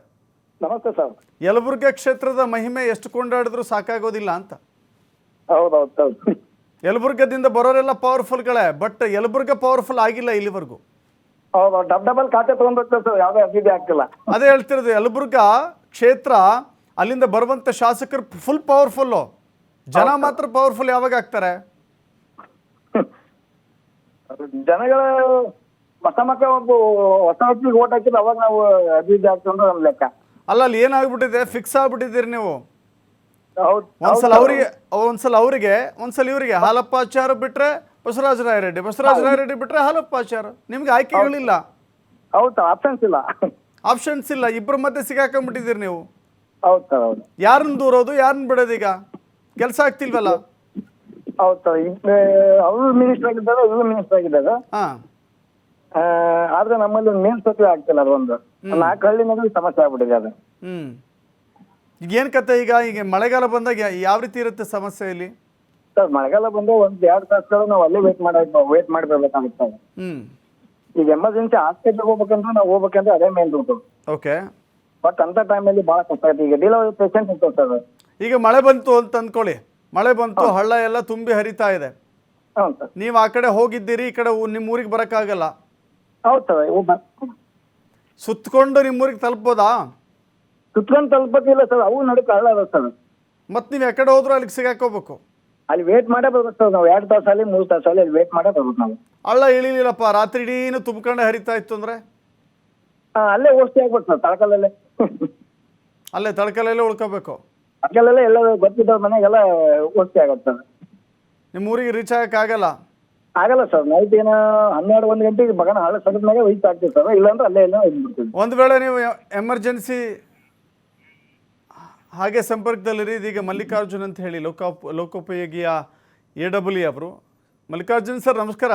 ನಮಸ್ತೆ ಸರ್. ಯಲಬುರ್ಗ ಕ್ಷೇತ್ರದ ಮಹಿಮೆ ಎಷ್ಟು ಕೊಂಡಾಡಿದ್ರು ಸಾಕಾಗೋದಿಲ್ಲ ಅಂತ. ಹೌದೌದು ಹೌದು. ಯಲಬುರ್ಗದಿಂದ ಬರೋರೆಲ್ಲ ಪವರ್ಫುಲ್ಗಳೇ ಬಟ್ ಯಲಬುರ್ಗ ಪವರ್ಫುಲ್ ಆಗಿಲ್ಲ ಇಲ್ಲಿವರೆಗೂ. ಹೌದು ಡಬ್ ಡಬಲ್ ಖಾತೆ ತಗೊಂಡ್ಬಿಡ್ತೇವೆ ಸರ್ ಯಾವುದೇ ಅಭಿವೃದ್ಧಿ ಆಗ್ತಿಲ್ಲ. ಅದೇ ಹೇಳ್ತಿರೋದು ಯಲಬುರ್ಗ ಕ್ಷೇತ್ರ ಅಲ್ಲಿಂದ ಬರುವಂತ ಶಾಸಕರು ಫುಲ್ ಪವರ್ಫುಲ್ಲು ಜನ ಮಾತ್ರ ಪವರ್ಫುಲ್ ಯಾವಾಗ ಆಗ್ತಾರೆ? ಜನಗಳ ಮತ ಮಕ್ಕ ಒಬ್ಬ ಹೊಸ ಹೊತ್ತಿಗೆ ಓಟ್ ಹಾಕಿದ್ರೆ ಅವಾಗ ನಾವು ಅಭಿವೃದ್ಧಿ ಆಗ್ತಂದ್ರೆ ನಮ್ಮ ಲೆಕ್ಕ. ಅಲ್ಲ ಅಲ್ಲಿ ಏನಾಗ್ಬಿಟ್ಟಿದೆ? ಫಿಕ್ಸ್ ಆಗ್ಬಿಟ್ಟಿದ್ದೀರಿ ನೀವು. ಒಂದ್ಸಲ ಅವರಿಗೆ ಒಂದ್ಸಲ ಅವರಿಗೆ ಒಂದ್ಸಲ ಇವರಿಗೆ ಹಾಲಪ್ಪಾಚಾರ ಬಿಟ್ರೆ ಬಸವರಾಜ ರಾಯರೆಡ್ಡಿ ಬಸವರಾಜ ರಾಯರೆಡ್ಡಿ ಬಿಟ್ರೆ ಹಾಲಪ್ಪಾಚಾರ ನಿಮ್ಗೆ ಆಯ್ಕೆಗಳಿಲ್ಲ. ಹೌದು ಆಪ್ಷನ್ಸ್ ಇಲ್ಲ. ಆಪ್ಷನ್ಸ್ ಇಲ್ಲ. ಇಬ್ಬರ ಮಧ್ಯೆ ಸಿಗಾಕೊಂಡ್ಬಿಟ್ಟಿದ್ದೀರಿ ನೀವು. ಹೌದು ಸರ್ ಹೌದು. ಯಾರನ್ನ ದೂರೋದು ಯಾರನ್ನ ಬಿಡೋದು ಈಗ? ಕೆಲಸ ಆಗ್ತಿಲ್ವಲ್ಲ? ಹೌದು ಸರ್ ಈಗ ಅವರು ಮಿನಿಸ್ಟರ್ ಆಗಿದ್ದಾರೆ ಇವರು ಮಿನಿಸ್ಟರ್ ಆಗಿದ್ದಾರೆ. ಹಾ. ಆ, ಆದ್ರೆ ನಮ್ಮಲ್ಲಿ ಒಂದು ಮೇನ್ ಸತ್ಯ ಆಗ್ತಿಲ್ಲ ಅದೊಂದು. ನಾಲ್ಕು ಹಳ್ಳಿನಲ್ಲಿ ಸಮಸ್ಯೆ ಆಗ್ಬಿಟ್ಟಿದೆ ಅದು. ಹ್ಮ್. ಈಗ ಏನ್ ಕತೆ ಈಗ ಈಗ ಮಳೆಗಾಲ ಬಂದಾಗ ಯಾ- ಯಾವ ರೀತಿ ಇರುತ್ತೆ ಸಮಸ್ಯೆ ಇಲ್ಲಿ? ಸರ್ ಮಳೆಗಾಲ ಬಂದ್ರೆ ಒಂದ್ ಎರಡು ತಾಸುಗಳು ನಾವು ಅಲ್ಲೇ ವೇಟ್ ಮಾಡಬೇಕು ವೇಟ್ ಮಾಡ್ಬೇಕಾಗುತ್ತೆ ಹ್ಮ್. ಈಗ ಎಮರ್ಜೆನ್ಸಿ ಹಾಸ್ಪಿಟ್ಲ್ ಹೋಗ್ಬೇಕಂದ್ರೆ ನಾವು ಹೋಗ್ಬೇಕಂದ್ರೆ ಅದೇ ಮೇನ್ ರೂಟ್ ಓಕೆ ಬಟ್ ಅಂತ ಟೈಮಲ್ಲಿ ಬಹಳ ಕಷ್ಟ ಆಗುತ್ತೆ ಈಗ ಡಿಲವರಿ ಪೇಷಂಟ್ ಇರ್ತದೆ ಸರ್. ಈಗ ಮಳೆ ಬಂತು ಅಂತ ಅಂದ್ಕೊಳ್ಳಿ. ಮಳೆ ಬಂತು ಹಳ್ಳ ಎಲ್ಲ ತುಂಬಿ ಹರಿತಾ ಇದೆ. ಹೌದು. ನೀವು ಆ ಕಡೆ ಹೋಗಿದ್ದೀರಿ ಈ ಕಡೆ ನಿಮ್ಮ ಊರಿಗೆ ಬರಕ್ಕಾಗಲ್ಲ. ಹೌದು ಸರ್ ಬ- ಸುತ್ತಕೊಂಡು ನಿಮ್ಮ ಊರಿಗೆ ತಲುಪೋದಾ ಸುತ್ತಕೊಂಡು ತಲುಪೋದಿಲ್ಲ ಸರ್. ಅವು ನಡುಕ ಹಳ್ಳ ಅದ ಸರ್. ಮತ್ತೆ ನೀವು ಎಕಡೆ ಹೋದ್ರು ಅಲ್ಲಿಗೆ ಸಿಗಾಕೋಬೇಕು ಅಲ್ಲಿ ವೇಟ್ ಮಾಡೇ ಬರ್ಬೇಕು ಸರ್. ನಾವು ಎರಡು ತಾಸಲ್ಲಿ ಮೂರು ತಾಸಲ್ಲಿ ಅಲ್ಲಿ ವೇಟ್ ಮಾಡೇ ಬರ್ಬೇಕು ನಾವು. ಹಳ್ಳ ಇಳಿಲಿಲ್ಲಪ್ಪ. ರಾತ್ರಿ ಇಡೀನು ತುಂಬ್ಕೊಂಡೆ ಹರಿತಾ ಇತ್ತು ಅಂದ್ರೆ? ಅಲ್ಲೇ ಓಷ್ಟಿ ಆಗ್ಬೇಕು ಸರ್ ತಳಕಲ್ಲಲ್ಲೇ. ಅಲ್ಲೇ ತಳಕಲಲ್ಲೇ ಉಳ್ಕೋಬೇಕು. ತಳಕಲ್ಲೇ ಎಲ್ಲ ಗೊತ್ತಿದ್ದವ್ರ ಮನೆಗೆಲ್ಲ ಓಕೆ ಆಗತ್ತೆ. ಸರ್ ನಿಮ್ಮ ಊರಿಗೆ ರೀಚ್ ಆಗಕ್ಕಾಗಲ್ಲ ಆಗಲ್ಲ? ಆಗಲ್ಲ ಸರ್ ನೈಟ್ ಏನ ಹನ್ನೆರಡು ಒಂದು ಗಂಟೆಗೆ ಮಗನ ಹಳೆ ಸಡದ ಮೇಲೆ ವೈಟ್ ಆಗ್ತೀವಿ ಸರ್ ಇಲ್ಲಾಂದ್ರೆ ಅಲ್ಲೇ ಎಲ್ಲ ಇದ್ಬಿಡ್ತೀವಿ ಒಂದು ವೇಳೆ ನೀವು ಎಮರ್ಜೆನ್ಸಿ ಹಾಗೆ ಸಂಪರ್ಕದಲ್ಲಿರಿ ಇದೀಗ ಮಲ್ಲಿಕಾರ್ಜುನ್ ಅಂತ ಹೇಳಿ ಲೋಕೋಪ ಲೋಕೋಪಯೋಗಿಯ ಎ ಡಬ್ಲ್ಯೂ ಅವರು. ಮಲ್ಲಿಕಾರ್ಜುನ್ ಸರ್ ನಮಸ್ಕಾರ.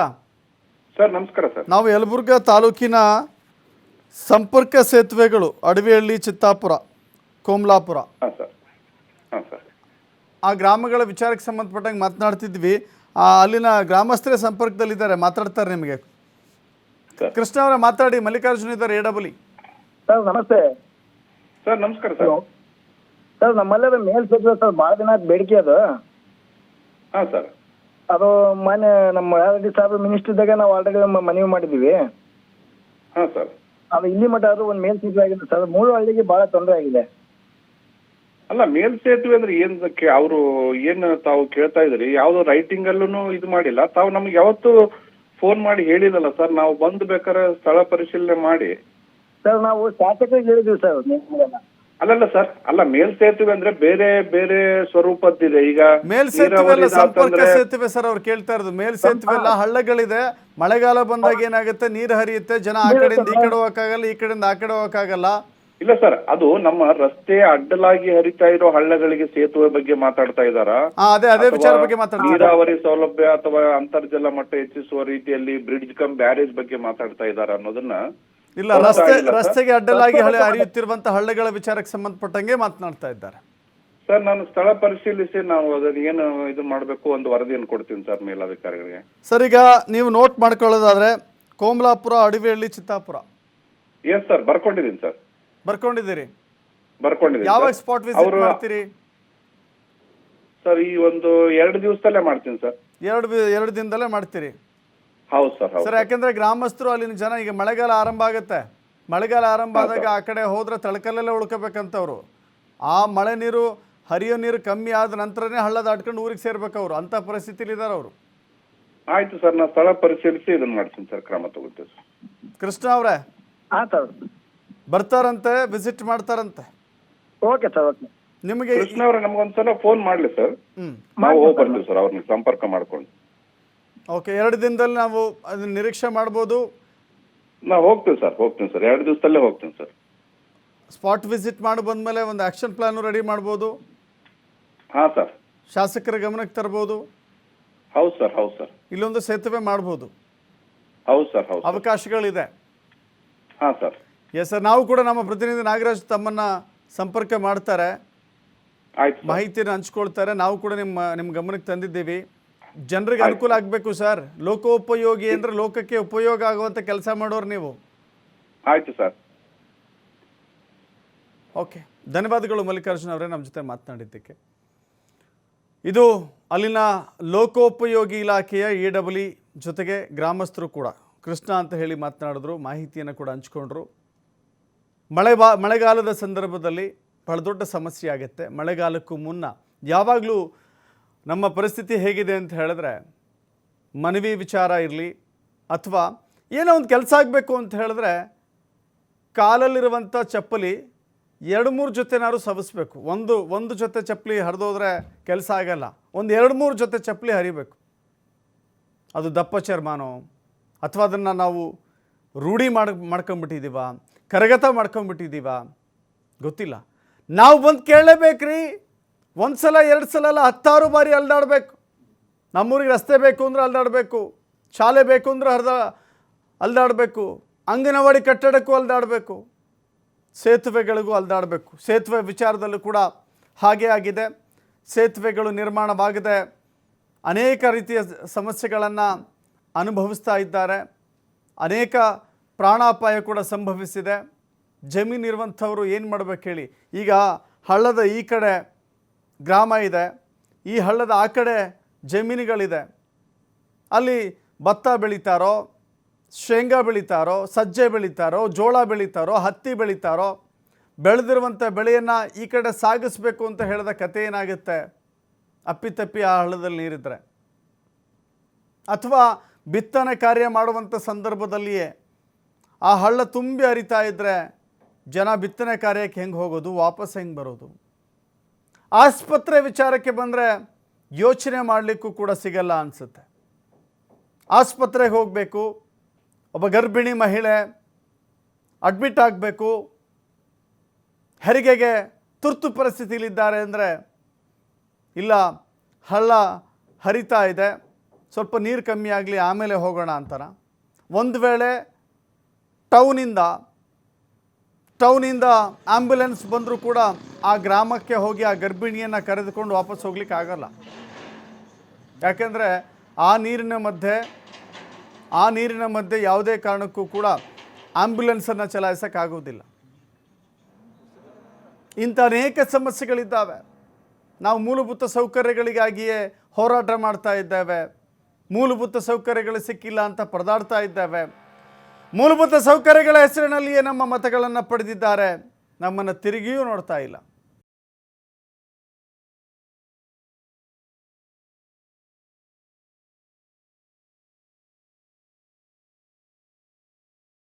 ಸರ್ ನಮಸ್ಕಾರ ಸರ್. ನಾವು ಯಲಬುರ್ಗಾ ತಾಲೂಕಿನ ಸಂಪರ್ಕ ಸೇತುವೆಗಳು ಅಡವಿಹಳ್ಳಿ ಚಿತ್ತಾಪುರ ಕೋಮ್ಲಾಪುರ. ಹಾಂ ಸರ್. ಆ ಗ್ರಾಮಗಳ ವಿಚಾರಕ್ಕೆ ಸಂಬಂಧಪಟ್ಟಂಗೆ ಮಾತನಾಡ್ತಿದ್ವಿ. ಆ, ಅಲ್ಲಿನ ಗ್ರಾಮಸ್ಥರೇ ಸಂಪರ್ಕದಲ್ಲಿದ್ದಾರೆ ಮಾತಾಡ್ತಾರೆ ನಿಮಗೆ. ಕೃಷ್ಣ ಅವರ ಮಾತಾಡಿ ಮಲ್ಲಿಕಾರ್ಜುನ ಇದ್ದಾರೆ ಎ ಡಬಲ್ ಸರ್ ನಮಸ್ತೆ. ಸರ್ ನಮಸ್ಕಾರ ಸರ್. ಸರ್ ನಮ್ಮಲ್ಲಿ ಅದು ಮೇಲ್ ಸೇತುವೆ ಸರ್ ಭಾಳ ದಿನ ಬೇಡಿಕೆ ಅದು. ಹಾಂ ಸರ್. ಅದು ಮೊನ್ನೆ ನಮ್ಮ ರೆಡ್ಡಿ ಸಾಹೇಬ್ ಮಿನಿಸ್ಟರ್ ಇದ್ದಾಗ ನಾವು ಆಲ್ರೆಡಿ ಮನವಿ ಮಾಡಿದ್ದೀವಿ. ಹಾಂ ಸರ್. ಅದು ಇಲ್ಲಿ ಮಟ್ಟ ಅದು ಒಂದು ಮೇಲ್ ಸೇತುವೆ ಆಗಿದೆ. ಸರ್ ಮೂರು ಹಳ್ಳಿಗೆ ಭಾಳ ತೊಂದರೆ ಆಗಿದೆ. ಅಲ್ಲ ಮೇಲ್ ಸೇತುವೆ ಅಂದ್ರೆ ಏನ್ ಅವರು ಏನು ತಾವು ಕೇಳ್ತಾ ಇದ್ರಿ ಯಾವ್ದು ರೈಟಿಂಗ್ ಅಲ್ಲೂ ಇದು ಮಾಡಿಲ್ಲ. ತಾವು ನಮ್ಗೆ ಯಾವತ್ತು ಫೋನ್ ಮಾಡಿ ಹೇಳಿದಲ್ಲ ಸರ್ ನಾವು ಬಂದ್ ಬೇಕಾದ್ರೆ ಸ್ಥಳ ಪರಿಶೀಲನೆ ಮಾಡಿ. ಸರ್ ನಾವು ಶಾಸಕರಿಗೆ ಹೇಳಿದ್ವಿ ಸರ್ ನಿಮ್ಗೆಲ್ಲ ಅಲ್ಲಲ್ಲ ಸರ್ ಅಲ್ಲ ಮೇಲ್ ಸೇತುವೆ ಅಂದ್ರೆ ಬೇರೆ ಬೇರೆ ಸ್ವರೂಪದ್ದಿದೆ. ಈಗ ಮೇಲ್ ಸೇತುವೆ ಅಲ್ಲ ನೀರಾವರಿ ಸಂಪರ್ಕ ಸೇತುವೆ ಸರ್ ಅವ್ರು ಕೇಳ್ತಾ ಇರೋದು. ಮೇಲ್ ಸೇತುವೆ ಎಲ್ಲ ಹಳ್ಳಗಳಿದೆ. ಮಳೆಗಾಲ ಬಂದಾಗ ಏನಾಗುತ್ತೆ? ನೀರು ಹರಿಯುತ್ತೆ. ಜನ ಆ ಕಡೆಯಿಂದ ಈ ಕಡೆ ಹೋಗಕ್ಕಾಗಲ್ಲ ಈ ಕಡೆಯಿಂದ ಆ ಕಡೆ ಹೋಗಕ್ಕಾಗಲ್ಲ. ಇಲ್ಲ ಸರ್ ಅದು ನಮ್ಮ ರಸ್ತೆ ಅಡ್ಡಲಾಗಿ ಹರಿತಾ ಇರೋ ಹಳ್ಳಗಳಿಗೆ ಸೇತುವೆ ಬಗ್ಗೆ ಮಾತಾಡ್ತಾ ಇದ್ದಾರಾ? ಆ, ಅದೇ ಅದೇ ವಿಚಾರ ಬಗ್ಗೆ ಮಾತಾಡ್ತಾರೆ ನೀರಾವರಿ ಸೌಲಭ್ಯ ಅಥವಾ ಅಂತರ್ಜಲ ಮಟ್ಟ ಹೆಚ್ಚಿಸುವ ರೀತಿಯಲ್ಲಿ ಬ್ರಿಡ್ಜ್ ಕಮ್ ಬ್ಯಾರೇಜ್ ಬಗ್ಗೆ ಮಾತಾಡ್ತಾ ಇದ್ದಾರ ಅನ್ನೋದನ್ನ? ಇಲ್ಲ ರಸ್ತೆ ಇಲ್ಲ ಸರ್? ರಸ್ತೆಗೆ ಅಡ್ಡಲಾಗಿ ಹರಿಯುತ್ತಿರುವಂತಹ ಹರಿಯುತ್ತಿರುವಂತ ಹಳ್ಳಗಳ ವಿಚಾರಕ್ಕೆ ಸಂಬಂಧಪಟ್ಟಂಗೆ ಮಾತನಾಡ್ತಾ ಇದ್ದಾರೆ. ಸರ್ ನಾನು ಸ್ಥಳ ಪರಿಶೀಲಿಸಿ ನಾವು ಅದನ್ನ ಏನು ಇದು ಮಾಡಬೇಕು ಒಂದು ವರದಿಯನ್ನು ಕೊಡ್ತೀನಿ ಸರ್ ಮೇಲಾಧಿಕಾರಿಗಳಿಗೆ. ಸರ್ ಈಗ ನೀವು ನೋಟ್ ಮಾಡ್ಕೊಳ್ಳೋದಾದ್ರೆ ಕೋಮಲಾಪುರ ಅಡವಿಹಳ್ಳಿ ಚಿತ್ತಾಪುರ. ಎಸ್ ಸರ್ ಬರ್ಕೊಂಡಿದ್ದೀನಿ ಸರ್. ಬರ್ಕೊಂಡಿದ್ದೀರಿ? ಬರ್ಕೊಂಡಿದ್ದೀನಿ ಯಾವಾಗ ಸರ್. ಸ್ಪಾಟ್ ವಿಸಿಟ್ ಅವರು ಮಾಡ್ತೀರಿ? ಸರ್ ಈ ಒಂದು ಎರಡು ದಿವಸದಲ್ಲೇ ಮಾಡ್ತೀನಿ ಸರ್. ಎರಡು ಎರಡು ದಿನದಲ್ಲೇ ಮಾಡ್ತೀರಿ? ಹೌದು ಸರ್ ಹೌದು ಸರ್ ಯಾಕೆಂದ್ರೆ ಗ್ರಾಮಸ್ಥರು ಅಲ್ಲಿನ ಜನ ಈಗ ಮಳೆಗಾಲ ಆರಂಭ ಆಗುತ್ತೆ. ಮಳೆಗಾಲ ಆರಂಭ ಆದಾಗ ಆ ಕಡೆ ಹೋದ್ರೆ ತಳಕಲ್ಲಲ್ಲೇ ಉಳ್ಕೋಬೇಕಂತವ್ರು. ಆ ಮಳೆ ನೀರು ಹರಿಯೋ ನೀರು ಕಮ್ಮಿ ಆದ ನಂತರನೇ ಹಳ್ಳ ದಾಟ್ಕೊಂಡು ಊರಿಗೆ ಸೇರ್ಬೇಕವ್ರು. ಅವರು ಅಂಥ ಪರಿಸ್ಥಿತಿಲಿ ಇದ್ದಾರೆ ಅವರು. ಆಯ್ತು ಸರ್ ನಾನು ಸ್ಥಳ ಪರಿಶೀಲಿಸಿ ಇದನ್ನ ಮಾಡ್ತೀನಿ ಸರ್ ಕ್ರಮ ತಗೋತೀವಿ ಸರ್. ಕೃಷ್ಣ ಅವರೇ. ಹಾ ಸರ್ ಬರ್ತಾರಂತೆ ವಿಸಿಟ್ ಮಾಡ್ತಾರಂತೆ? Okay sir okay. ನಿಮಗೆ ಕೃಷ್ಣ ಅವ್ರೆ ನಮ್ಗೊಂದ್ಸಲ ಫೋನ್ ಮಾಡ್ಲಿ ಸರ್. ಹ್ಮ್. ನಾವು ಹೋಗಿ ಬರ್ತೀವಿ ಸರ್ ಅವ್ರನ್ನ ಸಂಪರ್ಕ ಮಾಡ್ಕೊಂಡು. ಓಕೆ ಎರಡು ದಿನದಲ್ಲಿ ನಾವು ಅದನ್ನ ನಿರೀಕ್ಷೆ ಮಾಡ್ಬೋದು? ನಾವು ಹೋಗ್ತೀವಿ ಸರ್ ಹೋಗ್ತೀನಿ ಸರ್ ಎರಡು ದಿವಸದಲ್ಲೇ ಹೋಗ್ತೀನಿ ಸರ್. ಸ್ಪಾಟ್ ವಿಸಿಟ್ ಮಾಡಿ ಬಂದಮೇಲೆ ಒಂದು ಆ್ಯಕ್ಷನ್ ಪ್ಲಾನ್ ರೆಡಿ ಮಾಡ್ಬೋದು? ಹಾಂ ಸರ್. ಶಾಸಕರ ಗಮನಕ್ಕೆ ತರ್ಬೋದು? ಹೌದು ಸರ್ ಹೌದು ಸರ್. ಇಲ್ಲೊಂದು ಸೇತುವೆ ಮಾಡ್ಬೋದು? ಹೌದು ಸರ್ ಹೌದು ಅವಕಾಶಗಳಿದೆ? ಹಾಂ ಸರ್. ಎಸ್ ಸರ್ ನಾವು ಕೂಡ ನಮ್ಮ ಪ್ರತಿನಿಧಿ ನಾಗರಾಜ್ ತಮ್ಮನ್ನ ಸಂಪರ್ಕ ಮಾಡ್ತಾರೆ. ಮಾಹಿತಿಯನ್ನು ಹಂಚ್ಕೊಳ್ತಾರೆ. ನಾವು ಕೂಡ ನಿಮ್ಮ ನಿಮ್ಮ ಗಮನಕ್ಕೆ ತಂದಿದ್ದೀವಿ. ಜನರಿಗೆ ಅನುಕೂಲ ಆಗಬೇಕು ಸರ್. ಲೋಕೋಪಯೋಗಿ ಅಂದ್ರೆ ಲೋಕಕ್ಕೆ ಉಪಯೋಗ ಆಗುವಂತ ಕೆಲಸ ಮಾಡೋರು ನೀವು. ಆಯ್ತು ಸರ್. ಓಕೆ. ಧನ್ಯವಾದಗಳು ಮಲ್ಲಿಕಾರ್ಜುನ ಅವರೇ ನಮ್ಮ ಜೊತೆ ಮಾತನಾಡಿದ್ದಕ್ಕೆ. ಇದು ಅಲ್ಲಿನ ಲೋಕೋಪಯೋಗಿ ಇಲಾಖೆಯ ಎ ಡಬ್ಲ್ಯೂ ಜೊತೆಗೆ ಗ್ರಾಮಸ್ಥರು ಕೂಡ ಕೃಷ್ಣ ಅಂತ ಹೇಳಿ ಮಾತನಾಡಿದ್ರು. ಮಾಹಿತಿಯನ್ನು ಕೂಡ ಹಂಚ್ಕೊಂಡ್ರು. ಮಳೆ ಬಾ, ಮಳೆಗಾಲದ ಸಂದರ್ಭದಲ್ಲಿ ಬಹಳ ದೊಡ್ಡ ಸಮಸ್ಯೆ ಆಗುತ್ತೆ. ಮಳೆಗಾಲಕ್ಕೂ ಮುನ್ನ ಯಾವಾಗಲೂ ನಮ್ಮ ಪರಿಸ್ಥಿತಿ ಹೇಗಿದೆ ಅಂತ ಹೇಳಿದ್ರೆ ಮನವಿ ವಿಚಾರ ಇರಲಿ ಅಥವಾ ಏನೋ ಒಂದು ಕೆಲಸ ಆಗಬೇಕು ಅಂತ ಹೇಳಿದ್ರೆ ಕಾಲಲ್ಲಿರುವಂಥ ಚಪ್ಪಲಿ ಎರಡು ಮೂರು ಜೊತೆನಾದ್ರು ಸವಿಸ್ಬೇಕು. ಒಂದು ಒಂದು ಜೊತೆ ಚಪ್ಪಲಿ ಹರಿದೋದ್ರೆ ಕೆಲಸ ಆಗಲ್ಲ. ಒಂದು ಎರಡು ಮೂರು ಜೊತೆ ಚಪ್ಪಲಿ ಹರಿಬೇಕು. ಅದು ದಪ್ಪ ಚರ್ಮಾನೋ ಅಥವಾ ಅದನ್ನು ನಾವು ರೂಢಿ ಮಾಡಿ ಮಾಡ್ಕೊಂಬಿಟ್ಟಿದ್ದೀವ ಕರಗತ ಮಾಡ್ಕೊಂಬಿಟ್ಟಿದ್ದೀವ ಗೊತ್ತಿಲ್ಲ. ನಾವು ಬಂದು ಕೇಳಲೇಬೇಕ್ರಿ. ಒಂದು ಸಲ ಎರಡು ಸಲ ಅಲ್ಲ ಹತ್ತಾರು ಬಾರಿ ಅಲ್ದಾಡಬೇಕು. ನಮ್ಮೂರಿಗೆ ರಸ್ತೆ ಬೇಕು ಅಂದ್ರೆ ಅಲ್ದಾಡಬೇಕು. ಶಾಲೆ ಬೇಕು ಅಂದ್ರೆ ಹರಿದ ಅಲ್ದಾಡಬೇಕು. ಅಂಗನವಾಡಿ ಕಟ್ಟಡಕ್ಕೂ ಅಲ್ದಾಡಬೇಕು. ಸೇತುವೆಗಳಿಗೂ ಅಲ್ದಾಡಬೇಕು. ಸೇತುವೆ ವಿಚಾರದಲ್ಲೂ ಕೂಡ ಹಾಗೇ ಆಗಿದೆ. ಸೇತುವೆಗಳು ನಿರ್ಮಾಣವಾಗದೆ ಅನೇಕ ರೀತಿಯ ಸಮಸ್ಯೆಗಳನ್ನು ಅನುಭವಿಸ್ತಾ ಇದ್ದಾರೆ. ಅನೇಕ ಪ್ರಾಣಾಪಾಯ ಕೂಡ ಸಂಭವಿಸಿದೆ. ಜಮೀನಿರುವಂಥವರು ಏನು ಮಾಡ್ಬೇಕು ಹೇಳಿ? ಈಗ ಹಳ್ಳದ ಈ ಕಡೆ ಗ್ರಾಮ ಇದೆ. ಈ ಹಳ್ಳದ ಆ ಕಡೆ ಜಮೀನುಗಳಿದೆ. ಅಲ್ಲಿ ಭತ್ತ ಬೆಳೀತಾರೋ, ಶೇಂಗಾ ಬೆಳೀತಾರೋ, ಸಜ್ಜೆ ಬೆಳೀತಾರೋ, ಜೋಳ ಬೆಳೀತಾರೋ, ಹತ್ತಿ ಬೆಳೀತಾರೋ, ಬೆಳೆದಿರುವಂಥ ಬೆಳೆಯನ್ನು ಈ ಕಡೆ ಸಾಗಿಸಬೇಕು ಅಂತ ಹೇಳಿದ ಕತೆ ಏನಾಗುತ್ತೆ? ಅಪ್ಪಿತಪ್ಪಿ ಆ ಹಳ್ಳದಲ್ಲಿ ನೀರಿದ್ರೆ. ಅಥವಾ ಬಿತ್ತನೆ ಕಾರ್ಯ ಮಾಡುವಂಥ ಸಂದರ್ಭದಲ್ಲಿಯೇ ಆ ಹಳ್ಳ ತುಂಬಿ ಹರಿತಾ ಇದ್ದರೆ ಜನ ಬಿತ್ತನೆ ಕಾರ್ಯಕ್ಕೆ ಹೆಂಗೆ ಹೋಗೋದು? ವಾಪಸ್ ಹೆಂಗೆ ಬರೋದು? ಆಸ್ಪತ್ರೆ ವಿಚಾರಕ್ಕೆ ಬಂದರೆ ಯೋಚನೆ ಮಾಡಲಿಕ್ಕೂ ಕೂಡ ಸಿಗಲ್ಲ ಅನಿಸುತ್ತೆ. ಆಸ್ಪತ್ರೆಗೆ ಹೋಗಬೇಕು, ಒಬ್ಬ ಗರ್ಭಿಣಿ ಮಹಿಳೆ ಅಡ್ಮಿಟ್ ಆಗಬೇಕು, ಹೆರಿಗೆಗೆ ತುರ್ತು ಪರಿಸ್ಥಿತಿಯಲ್ಲಿದ್ದಾರೆ ಅಂದರೆ, ಇಲ್ಲ, ಹಳ್ಳ ಹರಿತಾ ಇದೆ, ಸ್ವಲ್ಪ ನೀರು ಕಮ್ಮಿ ಆಗಲಿ, ಆಮೇಲೆ ಹೋಗೋಣ ಅಂತಾರ. ಒಂದು ವೇಳೆ ಟೌನಿಂದ ಟೌನಿಂದ ಆ್ಯಂಬುಲೆನ್ಸ್ ಬಂದರೂ ಕೂಡ ಆ ಗ್ರಾಮಕ್ಕೆ ಹೋಗಿ ಆ ಗರ್ಭಿಣಿಯನ್ನು ಕರೆದುಕೊಂಡು ವಾಪಸ್ ಹೋಗ್ಲಿಕ್ಕೆ ಆಗಲ್ಲ. ಯಾಕೆಂದರೆ ಆ ನೀರಿನ ಮಧ್ಯೆ, ಆ ನೀರಿನ ಮಧ್ಯೆ ಯಾವುದೇ ಕಾರಣಕ್ಕೂ ಕೂಡ ಆ್ಯಂಬುಲೆನ್ಸನ್ನು ಚಲಾಯಿಸೋಕ್ಕಾಗೋದಿಲ್ಲ ಇಂಥ ಅನೇಕ ಸಮಸ್ಯೆಗಳಿದ್ದಾವೆ. ನಾವು ಮೂಲಭೂತ ಸೌಕರ್ಯಗಳಿಗಾಗಿಯೇ ಹೋರಾಟ ಮಾಡ್ತಾ ಇದ್ದೇವೆ. ಮೂಲಭೂತ ಸೌಕರ್ಯಗಳು ಸಿಕ್ಕಿಲ್ಲ ಅಂತ ಪರದಾಡ್ತಾ ಇದ್ದೇವೆ. ಮೂಲಭೂತ ಸೌಕರ್ಯಗಳ ಹೆಸರಿನಲ್ಲಿಯೇ ನಮ್ಮ ಮತಗಳನ್ನು ಪಡೆದಿದ್ದಾರೆ. ನಮ್ಮನ್ನು ತಿರುಗಿಯೂ ನೋಡ್ತಾ ಇಲ್ಲ.